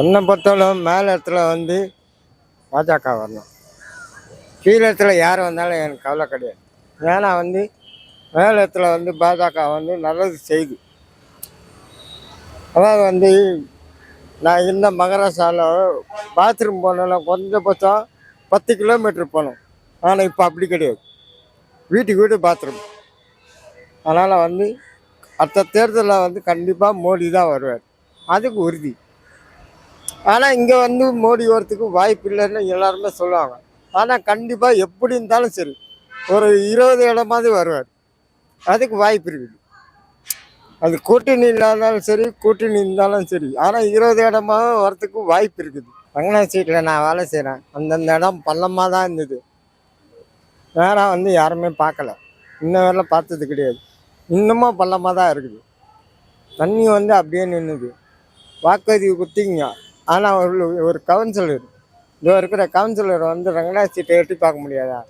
என்னை பொறுத்தவரை மேல இடத்துல வந்து பாஜக வரணும். கீழே இடத்துல யார் வந்தாலும் எனக்கு கவலை கிடையாது. ஏன்னா வந்து மேல இடத்துல வந்து பாஜக வந்து நல்லது செய்து. அதாவது வந்து நான் இருந்த மகாராஷ்டிராவில் பாத்ரூம் போனாலும் குறைஞ்சபட்சம் பத்து கிலோமீட்டர் போகணும் ஆனால் இப்போ அப்படி கிடையாது. வீட்டுக்கு வீடு பாத்ரூம் அதனால் வந்து அடுத்த தேர்தலில் வந்து கண்டிப்பாக மோடி தான் வருவார். அதுக்கு உறுதி. ஆனால் இங்கே வந்து மோடி வரத்துக்கு வாய்ப்பு இல்லைன்னு எல்லாருமே சொல்லுவாங்க. ஆனால் கண்டிப்பாக எப்படி இருந்தாலும் சரி ஒரு இருபது இடமாவது வருவார். அதுக்கு வாய்ப்பு இருக்குது அது கூட்டணி இல்லாதாலும் சரி கூட்டணி இருந்தாலும் சரி ஆனால் இருபது இடமாக வரத்துக்கு வாய்ப்பு இருக்குது. ரங்கநாத் சீட்டில் நான் வேலை செய்கிறேன் அந்தந்த இடம் பள்ளமாக தான் இருந்தது. நேராக வந்து யாருமே பார்க்கல. இன்ன வரையிலும் பார்த்தது கிடையாது. இன்னமும் பள்ளமாக தான் இருக்குது. தண்ணி வந்து அப்படியே நின்றுது வாக்குறுதி குத்திங்க ஆனால் ஒரு ஒரு கவுன்சிலர் இதோ இருக்கிற கவுன்சிலர் வந்து ரங்கநாத் சீட்டை எட்டி பார்க்க முடியாதா?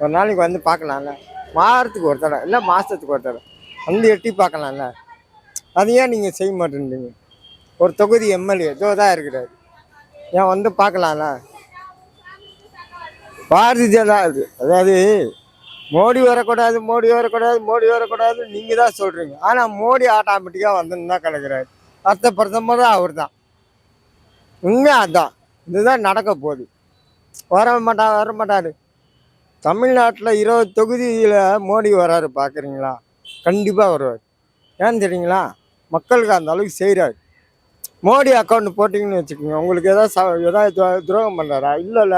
ஒரு நாளைக்கு வந்து பார்க்கலாம்ல. வாரத்துக்கு ஒரு தடவை இல்லை மாதத்துக்கு ஒரு தடவை. வந்து எட்டி பார்க்கலாம்ல. அது ஏன் நீங்கள் செய்ய மாட்டேன்றீங்க? ஒரு தொகுதி எம்எல்ஏ இதோ தான் இருக்கிறாரு. ஏன் வந்து பார்க்கலாம்ல? பாரதிய ஜனதா இது அதாவது மோடி வரக்கூடாது மோடி வரக்கூடாது மோடி வரக்கூடாது நீங்கள் தான் சொல்கிறீங்க ஆனால் மோடி ஆட்டோமேட்டிக்காக வந்துன்னு தான் கிடக்கிறாரு அடுத்த பிரதமர் அவர் தான் உண்மை அதான். இதுதான் நடக்க போகுது. வர மாட்டா வர மாட்டார். தமிழ்நாட்டில் இருபது தொகுதியில் மோடி வராரு பார்க்குறீங்களா கண்டிப்பாக வருவார். ஏன்னு தெரியுங்களா? மக்களுக்கு அந்த அளவுக்கு செய்கிறார் மோடி அக்கௌண்ட் போட்டிங்கன்னு வச்சுக்கோங்க. உங்களுக்கு ஏதாவது ச ஏதாவது துரோகம் பண்ணுறாரா இல்லைல்ல.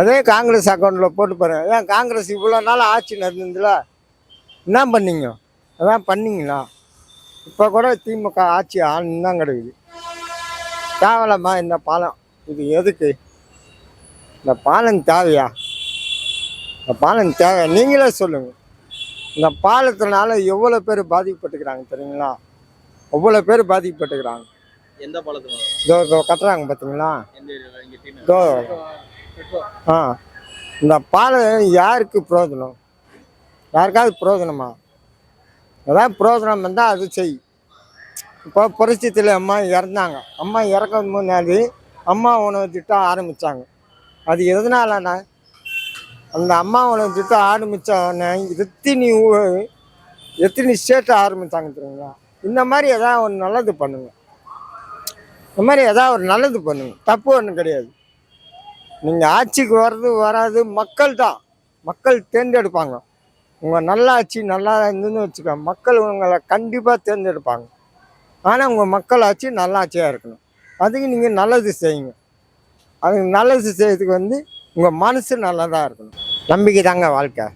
அதே காங்கிரஸ் அக்கௌண்ட்டில் போட்டு பாருங்கள் ஏன் காங்கிரஸ் இவ்வளோ நாள் ஆட்சி நடந்ததுல? என்ன பண்ணீங்க? அதான் பண்ணீங்களா? இப்போ கூட திமுக ஆட்சி ஆளுன்னு தான் கிடக்குது. தேவலம்மா இந்த பாலம் இது எதுக்கு? இந்த பாலம் தேவையா? இந்த பாலம் தேவை நீங்களே சொல்லுங்கள் இந்த பாலத்தினால எவ்வளோ பேர் பாதிக்கப்பட்டுக்கிறாங்க தெரியுங்களா? அவ்வளோ பேர் பாதிக்கப்பட்டுக்கிறாங்க? எந்த பாலத்துல இதோ இதோ கட்டுறாங்க பார்த்தீங்களா இதோ ஆ இந்த பாலம் யாருக்கு பிரயோஜனம்? யாருக்காவது பிரயோஜனமா? ஏதாவது பிரயோஜனம் இருந்தால் அது செய். இப்போ புரட்சித்தில் அம்மா இறந்தாங்க. அம்மா இறக்கும் முன்னாடி அம்மா உணவு திட்டம் ஆரம்பித்தாங்க அது எதனாலண்ணா அந்த அம்மா உணவு திட்டம் ஆரம்பித்தோடனே எத்தனை எத்தினி எத்தனை ஸ்டேட் ஆரம்பித்தாங்க தெரியுங்களா? இந்த மாதிரி எதாவது ஒரு நல்லது பண்ணுங்க. இந்த மாதிரி எதாவது ஒரு நல்லது பண்ணுங்க. தப்பு ஒன்றும் கிடையாது. நீங்கள் ஆட்சிக்கு வர்றது வராது மக்கள் தான் மக்கள் தேர்ந்தெடுப்பாங்க. உங்கள் நல்லாட்சி நல்லா இருந்துன்னு வச்சுக்க மக்கள் உங்களை கண்டிப்பாக தேர்ந்தெடுப்பாங்க. ஆனால் உங்கள் மக்கள் நல்லாட்சியாக ஆட்சியாக இருக்கணும். அதுக்கு நீங்கள் நல்லது செய்யுங்க. அது நல்லது செய்யறதுக்கு வந்து உங்கள் மனசு நல்லதாக இருக்கணும். நம்பிக்கை தாங்க வாழ்க்கை.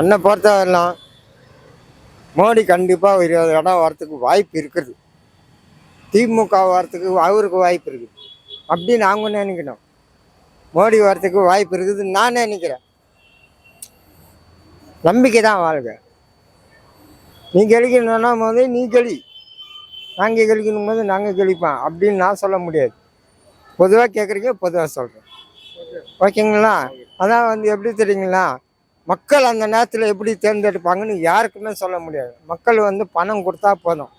என்னை பொறுத்தவரைலாம் மோடி கண்டிப்பாக ஒரு இருபது இடம் வரத்துக்கு வாய்ப்பு இருக்குது. திமுக வரத்துக்கு அவருக்கு வாய்ப்பு இருக்குது. அப்படின்னு நாங்களும் நினைக்கணும். மோடி வரத்துக்கு வாய்ப்பு இருக்குதுன்னு நான் நினைக்கிறேன். நம்பிக்கை தான் வாழ்க. நீ கழிக்கணும்னா போது நீ கழி. நாங்கள் கழிக்கணும் போது நாங்கள் கழிப்போம். அப்படின்னு நான் சொல்ல முடியாது. பொதுவாக கேட்குறீங்க பொதுவாக சொல்கிறேன் ஓகேங்களா? அதான் வந்து எப்படி தெரியுங்களா? மக்கள் அந்த நேரத்தில் எப்படி தேர்ந்தெடுப்பாங்கன்னு யாருக்குமே சொல்ல முடியாது. மக்கள் வந்து பணம் கொடுத்தா போதும்.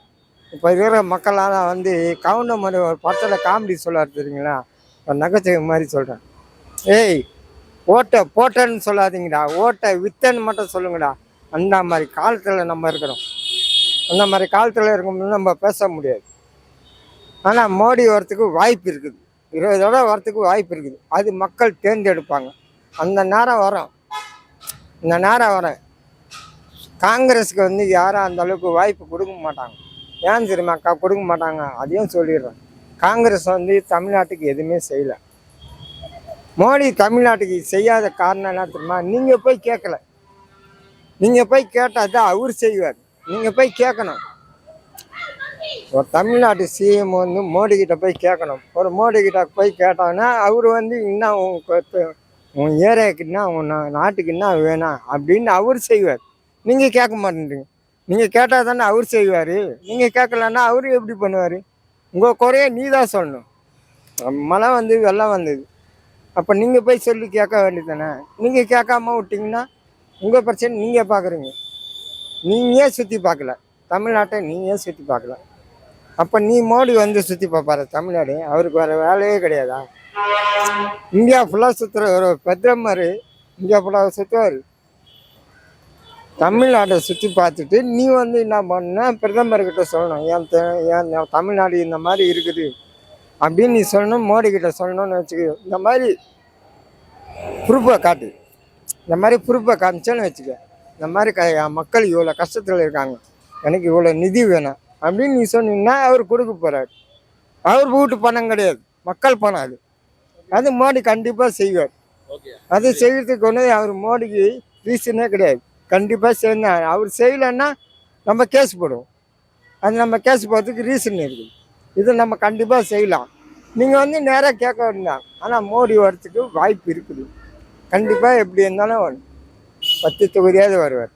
இப்போ இருக்கிற மக்களால் வந்து கவுண்டமணி ஒரு படத்தில் காமெடி சொல்லார் தெரியுங்களா? ஒரு நகைச்சுவை மாதிரி சொல்கிறேன் ஏய் ஓட்டை போட்டேன்னு சொல்லாதீங்கடா. ஓட்டை வித்தன்னு மட்டும் சொல்லுங்கடா. அந்த மாதிரி காலத்தில் நம்ம இருக்கிறோம். அந்த மாதிரி காலத்தில் இருக்கும்போது நம்ம பேச முடியாது. ஆனால் மோடி வரத்துக்கு வாய்ப்பு இருக்குது. இருபது தடவை வரத்துக்கு வாய்ப்பு இருக்குது. அது மக்கள் தேர்ந்தெடுப்பாங்க. அந்த நேரம் வரும். இந்த நேரம் வரும். காங்கிரஸுக்கு வந்து யாரும் அந்த அளவுக்கு வாய்ப்பு கொடுக்க மாட்டாங்க. ஏன் தெரியுமாக்கா கொடுக்க மாட்டாங்க. அதையும் சொல்லிடுறேன். காங்கிரஸ் வந்து தமிழ்நாட்டுக்கு எதுவுமே செய்யலை. மோடி தமிழ்நாட்டுக்கு செய்யாத காரணம் என்ன தெரியுமா? நீங்கள் போய் கேட்கல. நீங்கள் போய் கேட்டால் தான் அவர் செய்வார். நீங்கள் போய் கேட்கணும். ஒரு தமிழ்நாட்டு சிஎம் வந்து மோடி கிட்ட போய் கேட்கணும். ஒரு மோடி கிட்ட போய் கேட்டாங்கன்னா அவர் வந்து இன்னும் உன் உன் ஏரியாவுக்கு என்ன உன் நாட்டுக்கு என்ன வேணாம் அப்படின்னு அவர் செய்வார். நீங்கள் கேட்க மாட்டேன்றீங்க. நீங்கள் கேட்டால் தானே அவர் செய்வார். நீங்கள் கேட்கலன்னா அவர் எப்படி பண்ணுவார்? உங்கள் குறைய நீ தான் சொல்லணும். மழை வந்து வெள்ளம் வந்தது. அப்போ நீங்கள் போய் சொல்லி கேட்க வேண்டியதானே நீங்கள் கேட்காம விட்டிங்கன்னா உங்கள் பிரச்சனை நீங்கள் பார்க்குறீங்க. நீங்கள் சுற்றி பார்க்கல? தமிழ்நாட்டை நீங்கள் சுற்றி பார்க்கல? அப்போ நீ மோடி வந்து சுற்றி பார்ப்பாரு தமிழ்நாடு. அவருக்கு வேறு வேலையே கிடையாதா? இந்தியா ஃபுல்லாக சுற்றுற ஒரு பிரதமர் இந்தியா ஃபுல்லாக சுற்றுவார் தமிழ்நாட்டை சுற்றி பார்த்துட்டு நீ வந்து என்ன பண்ண? பிரதமர்கிட்ட சொல்லணும். ஏன் ஏன் தமிழ்நாடு இந்த மாதிரி இருக்குது? அப்படின்னு நீ சொல்லணும் மோடி கிட்ட சொல்லணும்னு வச்சுக்க. இந்த மாதிரி ப்ரூஃபை காட்டு. இந்த மாதிரி ப்ரூஃபை காமிச்சேன்னு வச்சுக்க. இந்த மாதிரி க மக்கள் இவ்வளோ கஷ்டத்தில் இருக்காங்க. எனக்கு இவ்வளோ நிதி வேணும். அப்படின்னு நீ சொன்னீங்கன்னா அவர் கொடுக்க போகிறார் அவர் வீட்டு பணம் கிடையாது. மக்கள் பணம் அது. அது மோடி கண்டிப்பாக செய்வார். அது செய்யறதுக்கு ஒன்று அவர் மோடிக்கு ரீசனே கிடையாது. கண்டிப்பாக செய்யணும். அவர் செய்யலைன்னா நம்ம கேஸ் போடுவோம். அது நம்ம கேஸ் போகிறதுக்கு ரீசன் இருக்குது இது நம்ம கண்டிப்பாக செய்யலாம். நீங்கள் வந்து நேராக கேட்க வேண்டாம் ஆனால் மோடி வரத்துக்கு வாய்ப்பு இருக்குது. கண்டிப்பாக எப்படி இருந்தாலும் பத்து தொகுதியாவது வருவார்.